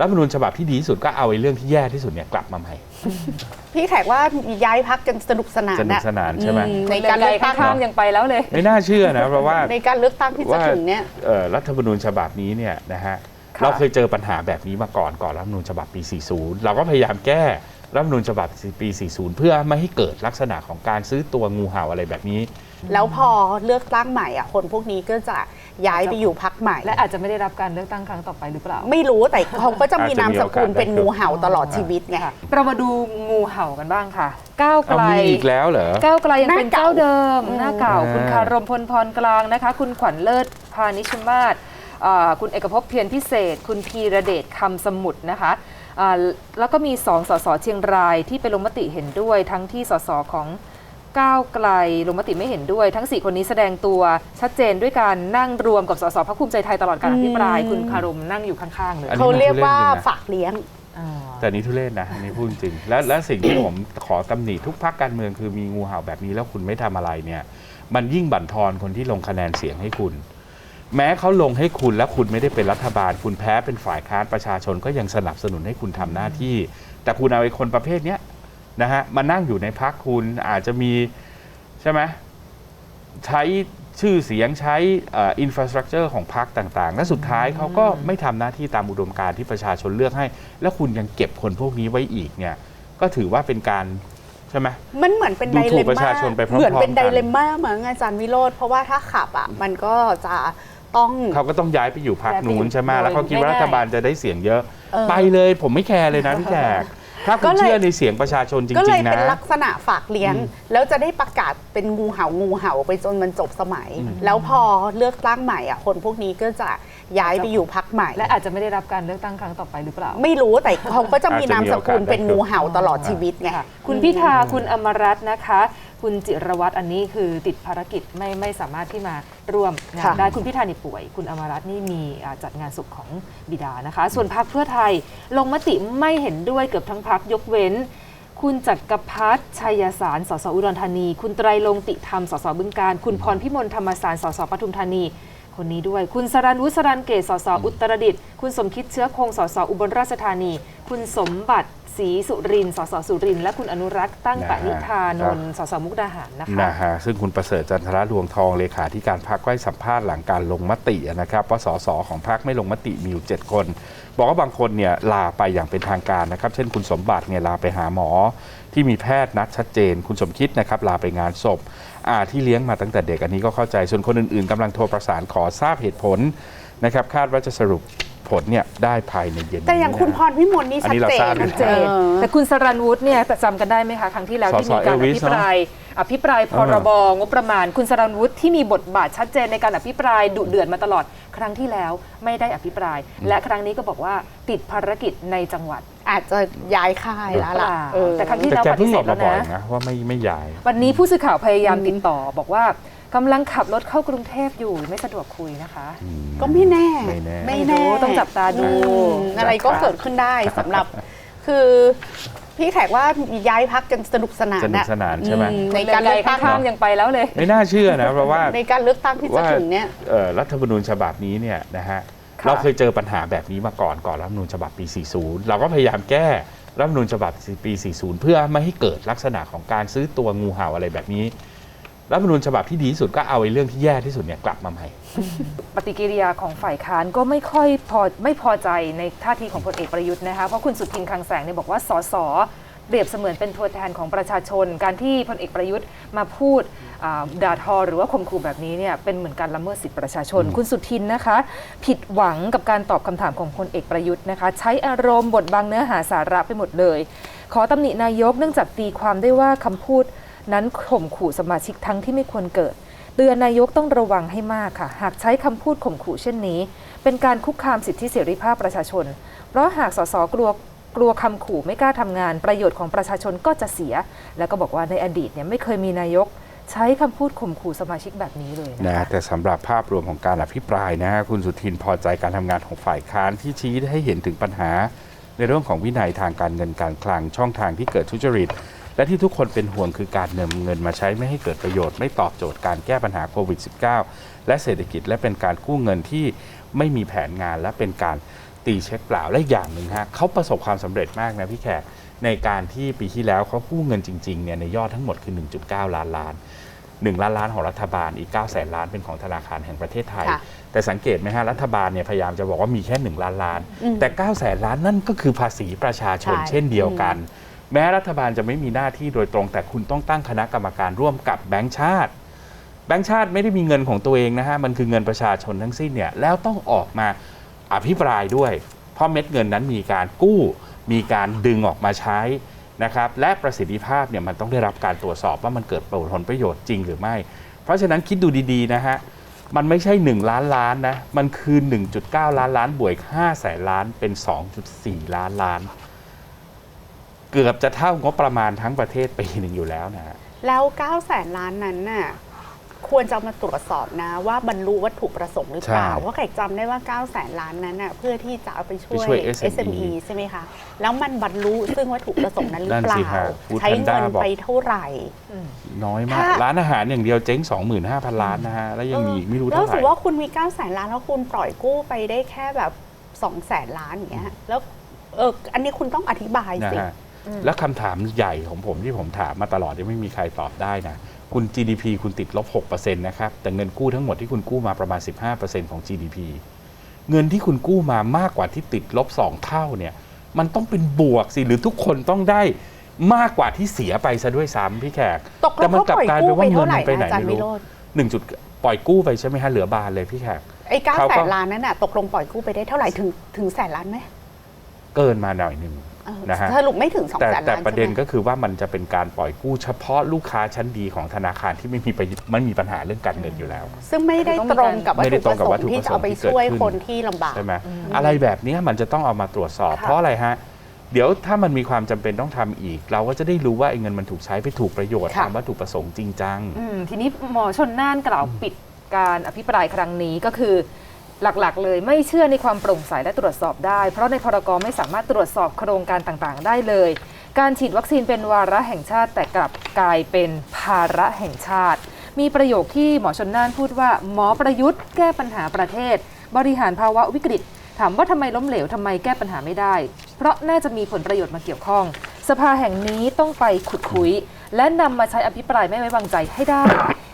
รัฐธรรมนูญฉบับที่ดีที่สุดก็เอาไอ้เรื่องที่แย่ที่สุดเนี่ยกลับมาใหม่ พี่แขกว่าย้ายพักกันสนุกสนานสนุกอะสนานใช่ไหม อืในการเลือกตั้งข้างๆยังไปแล้วเลย ไม่น่าเชื่อนะ เพราะว่าในการเลือกตั้งที่จะว่าถึงเนี่ย เอ่อรัฐธรรมนูญฉบับนี้เนี่ยนะฮะค่ะ เราเคยเจอปัญหาแบบนี้มาก่อนก่อนรัฐธรรมนูญฉบับปี 40 เราก็พยายามแก้รัฐธรรมนูญฉบับปี 40 เพื่อไม่ให้เกิดลักษณะของการซื้อตัวงูเห่าอะไรแบบนี้ แล้วพอเลือกตั้งใหม่อะคนพวกนี้ก็จะย้ายไปอยู่พักใหม่ และอาจจะไม่ได้รับการเลือกตั้งครั้งต่อไปหรือเปล่า ไม่รู้แต่เขาก็จะมีอาจจะนามมีสโอกาสกุลเป็นได้งูเห่าตลอดชีวิตไงค่ะเรามาดูงูเห่ากันบ้างค่ะ ก้าวไกเอาลมีอีกแล้วเหรอก้าวไกลยังเป็นหน้าเก่าเจ้าเดิมอืมหน้าเก่าอ่าคุณคารมพลพรกลางนะคะ คุณขวัญเลิศพานิชมาศอ่าคุณเอกภพเพียรพิเศษ คุณพีระเดชคำสมุทรนะคะอ่าแล้วก็มีสองสสเชียงรายที่ไปลงมติเห็นด้วยทั้งที่สสของ ก้าวไกลลงมติไม่เห็นด้วย ทั้ง 4 คนนี้แสดงตัวชัดเจนด้วยการนั่งรวมกับสสพรรคภูมิใจไทยตลอดการอภิปราย คุณคารมนั่งอยู่ข้างๆเลยอันนี้ เขาเรียกว่ามันทุเรศจริงนะฝากเลี้ยงอ่าแต่นี้ทุเรศนะอันนี้พูดจริง และและสิ่งที่ ผมขอตำหนิทุกพักการเมืองคือมีงูเห่าแบบนี้แล้วคุณไม่ทำอะไรเนี่ย มันยิ่งบั่นทอนคนที่ลงคะแนนเสียงให้คุณ แม้เขาลงให้คุณและคุณไม่ได้เป็นรัฐบาล คุณแพ้เป็นฝ่ายค้านประชาชนก็ยังสนับสนุนให้คุณทำหน้าที่ แต่คุณเอาไอ้คนประเภทเนี้ย นะฮะมานั่งอยู่ในพักคุณอาจจะมีใช่ไหมใช้ชื่อเสียงใช้อินฟราสตรักเจอร์ของพรรคต่างๆ และสุดท้ายเขาก็ไม่ทำหน้าที่ตามอุดมการณ์ที่ประชาชนเลือกให้ แล้วคุณยังเก็บคนพวกนี้ไว้อีกเนี่ย ก็ถือว่าเป็นการใช่ไหมมันเหมือนเป็นดูไดถูเลกประม่าชาชนไปพร้อมๆเหมือนเป็นกันไดเลม่าเหมือนอาจารย์วิโรธเพราะว่าถ้าขับอะมันก็จะต้องเขาก็ต้องย้ายไปอยู่พรรคย้ายไปนู้นอยู่ใช่ไหมโดยแล้วเขาคิดว่าง่ายๆรัฐบาลจะได้เสียงเยอะเออไปเลยผมไม่แคร์เลยนะพี่แขก ถ้าก็คุณเลย เชื่อในเสียงประชาชนจก็เลริยงๆนะ เป็นลักษณะฝากเลี้ยง แล้วจะได้ประกาศเป็นงูเห่างูเห่าไปจนมันจบสมัย แล้วพอเลือกตั้งใหม่อะคนพวกนี้ก็จะย้ายไปอยู่พักใหม่และอาจจะไม่ได้รับการเลือกตั้งครั้งต่อไปหรือเปล่า ไม่รู้แต่เขาก็จะมีนามสกุลอาจจะมีโอกาสเป็นงูเห่าตลอดชีวิตไง ค่ะคุณพิธา คุณอมรัตน์นะคะ คุณจิรวัตรอันนี้คือติดภารกิจไม่ไม่สามารถที่มาร่วมงาน ค่ะได้คุณพิธานี่ป่วย คุณอมรัตน์นี่มีอ่าจัดงานศพของบิดานะคะ ส่วนพรรคเพื่อไทยลงมติไม่เห็นด้วยเกือบทั้งพรรคยกเว้น คุณจักรพัฒน์ชัยสาร สสอุดรธานี คุณไตรลงค์ติธรรม สสบึงการ คุณพรพิมลธรรมสาร สสปทุมธานี คนนี้ด้วย คุณสรันวุฒิสรันเกตสสอุตรดิตถ์คุณสมคิดเชื้อคงสสอุบลราชธานี คุณสมบัติศรีสุรินทร์สสสุรินทร์และคุณอนุรักษ์ตั้งปณิธานนท์สสมุกดาหารนะคะนะฮะซึ่งคุณประเสริฐจันทรลวงทองเลขาธิการพรรคก็ให้สัมภาษณ์หลังการลงมตินะครับว่าสสของพรรคไม่ลงมติมีอยู่7คน บอกว่าบางคนเนี่ยลาไปอย่างเป็นทางการนะครับ เช่นคุณสมบัติเนี่ยลาไปหาหมอ ที่มีแพทย์นัดชัดเจน คุณสมคิดนะครับลาไปงานศพอาที่เลี้ยงมาตั้งแต่เด็กอันนี้ก็เข้าใจส่วนคนอื่นๆกำลังโทรประสานขอทราบเหตุผลนะครับคาดว่าจะสรุป ผลเนี่ยได้ภายในเย็นนี้แต่อย่างคุณนะพรพิมลนี่อันชัดนี้เราเจทราบนอยู่ชัดเจนออแต่คุณสรันวุฒิเนี่ยจำกันได้ไหมคะ ครั้งที่แล้วที่สสมีการเอลอวิสภิปรายอภิปรายพรบงบประมาณ คุณสรันวุฒิที่มีบทบาทชัดเจนในการอภิปรายดุเดือดมาตลอด ครั้งที่แล้วไม่ได้อภิปราย และครั้งนี้ก็บอกว่าติดภารกิจในจังหวัดอาจจะย้ายค่ายแล้วล่ะเปล่าเออแต่ครั้งที่แต่แล้วแกปฏิเพิ่งเสออธกแล้มาวบอกนะ นะว่าไม่ไม่ย้าย วันนี้ผู้สื่อข่าวพยายามติดต่อบอกว่า กำลังขับรถเข้ากรุงเทพอยู่ไม่สะดวกคุยนะคะก็ไม่แน่ไม่แน่ไม่แน่ไม่รู้ต้องจับตาดู อืมอะไรก็เกิดขึ้นได้สำหรับ คือพี่แขกว่าย้ายพักกันสนุกสนานสนุกสนานใช่ไหม อืในการเลือกตั้งข้างๆยังไปแล้วเลย ไม่น่าเชื่อนะ เพราะว่า ในการเลือกตั้งที่จะว่าถึงเนี่ย เอ่อรัฐธรรมนูญฉบับนี้เนี่ยนะฮะค่ะ เราเคยเจอปัญหาแบบนี้มาก่อนก่อนรัฐธรรมนูญฉบับปี 40 เราก็พยายามแก้รัฐธรรมนูญฉบับปี 40 เพื่อไม่ให้เกิดลักษณะของการซื้อตัวงูเห่าอะไรแบบนี้ รัฐธรรมนูญฉบับที่ดีที่สุดก็เอาไอ้เรื่องที่แย่ที่สุดเนี่ยกลับมาใหม่ ปฏิกิริยาของฝ่ายค้านก็ไม่ค่อยพอไม่พอใจในท่าทีของพลเอกประยุทธ์นะคะเพราะคุณสุทินคลังแสงเนี่ยบอกว่าสสเปรียบเสมือนเป็นตัวแทนของประชาชน การที่พลเอกประยุทธ์มาพูดอ่าด่าทอหรือว่าข่มขู่แบบนี้เนี่ยเป็นเหมือนการละเมิดสิทธิประชาชน คุณสุทินนะคะ ผิดหวังกับการตอบคำถามของพลเอกประยุทธ์นะคะ ใช้อารมณ์บทบังเนื้อหาสาระไปหมดเลย ขอตำหนินายกเนื่องจากตีความได้ว่าคำพูด นั้นข่มขู่สมาชิกทั้งที่ไม่ควรเกิด เตือนนายกต้องระวังให้มากค่ะ หากใช้คำพูดข่มขู่เช่นนี้ เป็นการคุกคามสิทธิเสรีภาพประชาชน เพราะหากสสกลัวกลัวคำขู่ไม่กล้าทำงาน ประโยชน์ของประชาชนก็จะเสีย แล้วก็บอกว่าในอดีตเนี่ยไม่เคยมีนายกใช้คำพูดข่มขู่สมาชิกแบบนี้เลยนะะคะแต่สำหรับภาพรวมของการอภิปรายนะฮะคุณสุทินพอใจการทำงานของฝ่ายค้านที่ชี้ให้เห็นถึงปัญหา ในเรื่องของวินัยทางการเงินการคลังช่องทางที่เกิดทุจริต และที่ทุกคนเป็นห่วงคือการนำเงินมาใช้ไม่ให้เกิดประโยชน์ไม่ตอบโจทย์การแก้ปัญหาโควิด -19 และเศรษฐกิจและเป็นการกู้เงินที่ไม่มีแผนงานและเป็นการตีเช็คเปล่าและอีกอย่างหนึ่งฮะเขาประสบความสำเร็จมากนะพี่แขกในการที่ปีที่แล้วเขากู้เงินจริงๆเนี่ยในยอดทั้งหมดคือ 1.9 ล้านล้าน 1 ล้านล้านของรัฐบาลอีก 9 แสนล้านเป็นของธนาคารแห่งประเทศไทยค่ะแต่สังเกตไหมฮะรัฐบาลเนี่ยพยายามจะบอกว่ามีแค่ 1 ล้านล้านอืมแต่ 9 แสนล้านนั่นก็คือภาษีประชาชนใช่เช่นเดียวกัน แม้รัฐบาลจะไม่มีหน้าที่โดยตรง แต่คุณต้องตั้งคณะกรรมการร่วมกับแบงก์ชาติ แบงก์ชาติไม่ได้มีเงินของตัวเองนะฮะ มันคือเงินประชาชนทั้งสิ้นเนี่ย แล้วต้องออกมาอภิปรายด้วย เพราะเม็ดเงินนั้นมีการกู้ มีการดึงออกมาใช้นะครับ และประสิทธิภาพเนี่ยมันต้องได้รับการตรวจสอบว่ามันเกิดผลประโยชน์จริงหรือไม่ เพราะฉะนั้นคิดดูดีๆนะฮะ มันไม่ใช่ 1 ล้านล้านนะ มันคือ 1.9 ล้านล้านบวก5แสนล้านเป็น 2.4 ล้านล้าน เกือบจะเท่างบประมาณทั้งประเทศปีหนึ่งอยู่แล้วนะฮะแล้ว9แสนล้านนั้นน่ะควรจะมาตรวจสอบนะว่าบรรลุวัตถุประสงค์หรือเปล่าใช่เพราะแขกจำได้ว่า9แสนล้านนั้นน่ะเพื่อที่จะเอาไปช่วยไปช่วย SME SME ใช่ไหมคะแล้วมันบรรลุซึ่งวัตถุประสงค์นั้นหรือนั่นเปล่าสิฮะ Food ใช้เงิน Panda บอกไปเท่าไหร่ น้อยมากถ้าร้านอาหารอย่างเดียวเจ๊ง 25,000 ล้านนะฮะแล้วยังมีอีกไม่รู้แล้วเท่าไหถืร่อว่าคุณมี9แสนล้านแล้วคุณปล่อยกู้ไปได้แค่แบบ2แสนล้านอย่างเงี้ยแล้วเอออันนี้คุณต้องอธิบายนะสิฮะ แล้วคำถามใหญ่ของผมที่ผมถามมาตลอดยังไม่มีใครตอบได้นะ คุณ GDP คุณติดลบ6%นะครับ แต่เงินกู้ทั้งหมดที่คุณกู้มาประมาณ 15%ของ GDP เงินที่คุณกู้มามากกว่าที่ติดลบ 2 เท่าเนี่ย มันต้องเป็นบวกสิ หรือทุกคนต้องได้มากกว่าที่เสียไปซะด้วยซ้ำพี่แขกตกลแต่งมันเขากลัปล่อยกลายกู้เป็นไปว่าเงิเท่านไหร่มันไปไหนนะอาจารย์ไม่วิรู้โรจน์หนึ่งจุดปล่อยกู้ไปใช่ไหมฮะเหลือบานเลยพี่แขกไอ้9เขาแสก็นล้านนั้นน่ะตกลงปล่อยกู้ไปได้เท่าไหร่ถึงถึงแสนล้านไหมเกินมาหน่อยหนึ่งเออ นะฮะสรุปไม่ถึง2แต่แสนแต่ล้านประเด็นใช่ไหม ก็คือว่ามันจะเป็นการปล่อยกู้เฉพาะลูกค้าชั้นดีของธนาคารที่ไม่มีประโยชน์ไม่มีปัญหาเรื่องการเงินอยู่แล้ว ซึ่งไม่ได้ต้องมีตรงการกับวัตไม่ได้ถุตปรงระกับสงวัตถุค์ที่ประจะสงค์เอาไปที่เกิดช่วยขึ้น คนที่ลำบาก ใช่ไหมอะไรแบบนี้มันจะต้องเอามาตรวจสอบ ค่ะ เพราะอะไรฮะ เดี๋ยวถ้ามันมีความจำเป็นต้องทำอีก เราก็จะได้รู้ว่าไอ้เงินมันถูกใช้ไปถูกประโยชน์ค่ะ ตามวัตถุประสงค์จริงจัง อืมทีนี้หมอชนน่านกล่าวปิดการอภิปรายครั้งนี้ก็คือ หลักๆ เลยไม่เชื่อในความโปร่งใสและตรวจสอบได้ เพราะในพรกไม่สามารถตรวจสอบโครงการต่างๆ ได้เลย การฉีดวัคซีนเป็นวาระแห่งชาติ แต่กลับกลายเป็นภาระแห่งชาติ มีประโยคที่หมอชนน่านพูดว่า หมอประยุทธ์แก้ปัญหาประเทศ บริหารภาวะวิกฤต ถามว่าทำไมล้มเหลวทำไมแก้ปัญหาไม่ได้ เพราะน่าจะมีผลประโยชน์มาเกี่ยวข้อง สภาแห่งนี้ต้องไปขุดคุย และนำมาใช้อภิปรายไม่ไว้วางใจให้ได้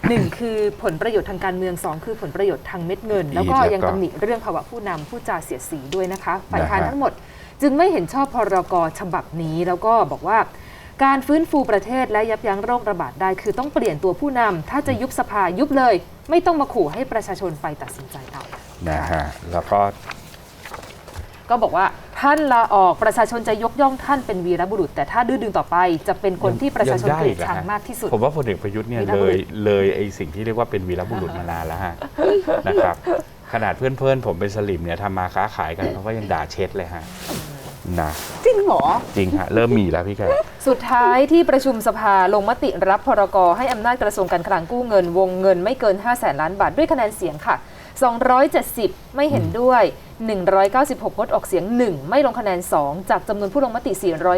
หนึ่งคือผลประโยชน์ทางการเมืองสองคือผลประโยชน์ทางเม็ดเงิน แล้วก็แล้วก็ยังตำหนิเรื่องภาวะผู้นำผู้จาเสียดสีด้วยนะคะฝ่ายค้านนะฮะทั้งหมด จึงไม่เห็นชอบพรกฉบับนี้แล้วก็บอกว่าการฟื้นฟูประเทศและยับยั้งโรคระบาดได้ คือต้องเปลี่ยนตัวผู้นำถ้าจะยุบสภายุบเลย ไม่ต้องมาขู่ให้ประชาชนไปตัดสินใจเอานะฮะแล้วก็ก็บอกว่าท่านลาออกประชาชนจะยกย่องท่านเป็นวีรบุรุษ แต่ถ้าดื้อดึงต่อไปจะเป็นคนที่ประชาชนยังเกได้ลีอียดกเหรอชังฮะมากที่สุด ผมว่าพลเอกประยุทธ์เนี่ยวีรเลบุรุยษเลยไอ้สิ่งที่เรียกว่าเป็นวีรบุรุษมานานแล้วฮะนะครับขนาดเพื่อนๆ ผมเป็นสลิมเนี่ยทำมาค้าขายกันเขาก็ยังด่าเช็ดเลยฮะนะจริงเหรอ จริงฮะ เริ่มมีแล้วพี่แขกสุดท้ายที่ประชุมสภาลงมติรับพรกให้อำนาจกระทรวงการคลังกู้เงิน วงเงินไม่เกิน 5 0 0แสนล้านบาทด้วยคะแนนเสียงค่ะ 270 ไม่เห็นด้วย196งดออกเสียง 1 ไม่ลงคะแนน 2 จากจำนวนผู้ลงมติ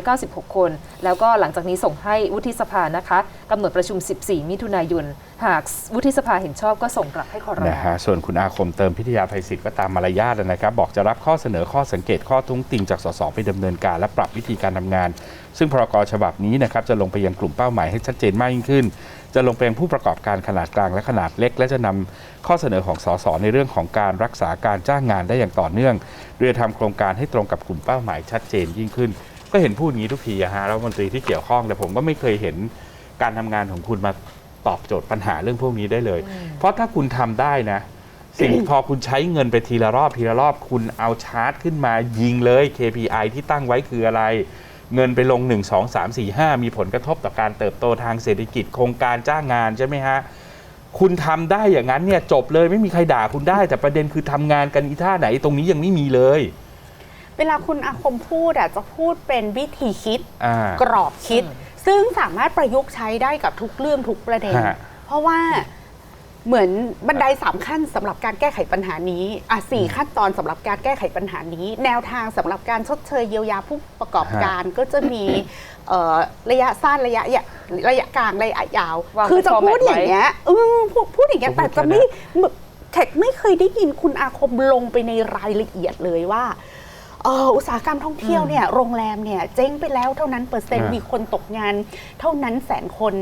496 คน แล้วก็หลังจากนี้ส่งให้วุฒิสภานะคะกำหนดประชุม 14 มิถุนายน หากวุฒิสภาเห็นชอบก็ส่งกลับให้คอรมนะฮะส่วนคุณอาคมเติมพิทยาภัยศิษย์ก็ตามมารยาทนะครับ บอกจะรับข้อเสนอข้อสังเกตข้อทุ้งติงจากสสไปดำเนินการและปรับวิธีการทำงาน ซึ่งพรกฉบับนี้นะครับจะลงไปยังกลุ่มเป้าหมายให้ชัดเจนมากยิ่งขึ้นจะลงไปยังผู้ประกอบการขนาดกลางและขนาดเล็ก และจะนำข้อเสนอของสสในเรื่องของการรักษาการจ้างงานได้อย่างต่อเนื่องโดยทำโครงการให้ตรงกับกลุ่มเป้าหมายชัดเจนยิ่งขึ้น ก็เห็นพูดอย่างนี้ทุกทีอะฮะรัฐมนตรีที่เกี่ยวข้องแต่ผมก็ไม่เคยเห็นการทำงานของคุณมาตอบโจทย์ปัญหาเรื่องพวกนี้ได้เลย เพราะถ้าคุณทำได้นะ สิ่งพอคุณใช้เงินไปทีละรอบทีละรอบคุณเอาชาร์ตขึ้นมายิงเลย KPI ที่ตั้งไว้คืออะไร เงินไปลง 1 2 3 4 5 มีผลกระทบต่อการเติบโตทางเศรษฐกิจโครงการจ้างงานใช่ไหมฮะ คุณทำได้อย่างนั้นเนี่ยจบเลยไม่มีใครด่าคุณได้ แต่ประเด็นคือทำงานกันอีท่าไหนตรงนี้ยังไม่มีเลย เวลาคุณอาคมพูดอะจะพูดเป็นวิธีคิดอ่ากรอบคิด ซึ่งสามารถประยุกต์ใช้ได้กับทุกเรื่องทุกประเด็นฮะเพราะว่า เหมือนบันไดสามขั้นสำหรับการแก้ไขปัญหานี้อะสี่ขั้นตอนสำหรับการแก้ไขปัญหานี้ แนวทางสำหรับการชดเชยเยียวยาผู้ประกอบการก็จะมีเอ่อระยะสั้นระยะยะระยะกลางระยะยาววางคือจะเป็นพูด format อย่างเงี้ยเออพูดพูดอย่างเงี้ยก็พูแต่ดจะไม่แค่นั้นแขกไม่เคยได้ยินคุณอาคมลงไปในรายละเอียดเลยว่าเอออุตสาหกรรมท่องเที่ยวเนี่ยโรงแรมเนี่ยเจ๊งไปแล้วเท่านั้นเปอร์เซ็นต์อ่ามีมีคนตกงาน เท่านั้นแสนคน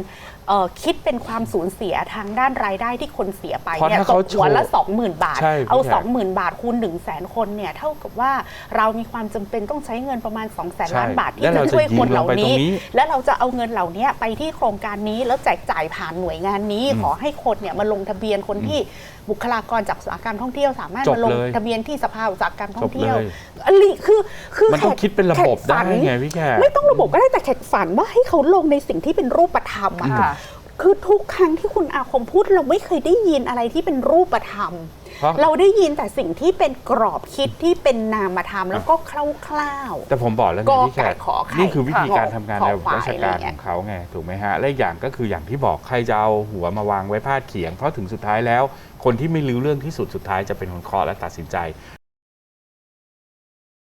เอ่อคิดเป็นความสูญเสียทางด้านรายได้ที่คนเสียไปเพราะเนี่ยถ้าตเขากหัวละโชว์20,000 บาทใช่เอาพี่แขก20,000 บาทคูณ1 0 0 0 0แสนคนเนี่ยเท่ากับว่าเรามีความจำเป็นต้องใช้เงินประมาณ 2 0 0แสนใช่ล้านบาทที่แล้วจะเราจะช่วยคนเหล่ายิงลงไปตรนี้งนี้ และเราจะเอาเงินเหล่านี้ไปที่โครงการนี้แล้วแจกจ่ายผ่านหน่วยงานนี้อืมขอให้คนเนี่ยมาลงทะเบียนคนที่บุคลากรจากอุตสาหกรรมท่องเที่ยว สามารถจบมาลงเลยทะเบียนที่สภาอุตสาหกรรมท่จอบงเลเที่ยวยอันนี้คือคือมันต้องแขกคิดเป็นระบบแขกฝัได้นไงพี่แขกไม่ต้องระบบก็ได้แต่แขกฝันว่าให้เขาลงในสิ่งที่เป็นรูปธรรมอะค่ะคือทุกครั้งที่คุณอาคมพูดเราไม่เคยได้ยินอะไรที่เป็นรูปธรรมเพราะเราได้ยินแต่สิ่งที่เป็นกรอบคิดที่เป็นนามธรรมแล้วก็คร่าวแต่ผมบอกแล้วไงกอพี่แขไก่กขอไข่นี่คือวิธีค่ะการทำงานขอในควายราชการอะไรเงี้ขยองเขาไงถูกไหมฮะและอีกอย่างก็คืออย่างที่บอกใครจะเอาหัวมาวางไว้พาดเขียง เพราะถึงสุดท้ายแล้ว คนที่ไม่รู้เรื่องที่สุดสุดท้ายจะเป็นคนเคาะและตัดสินใจ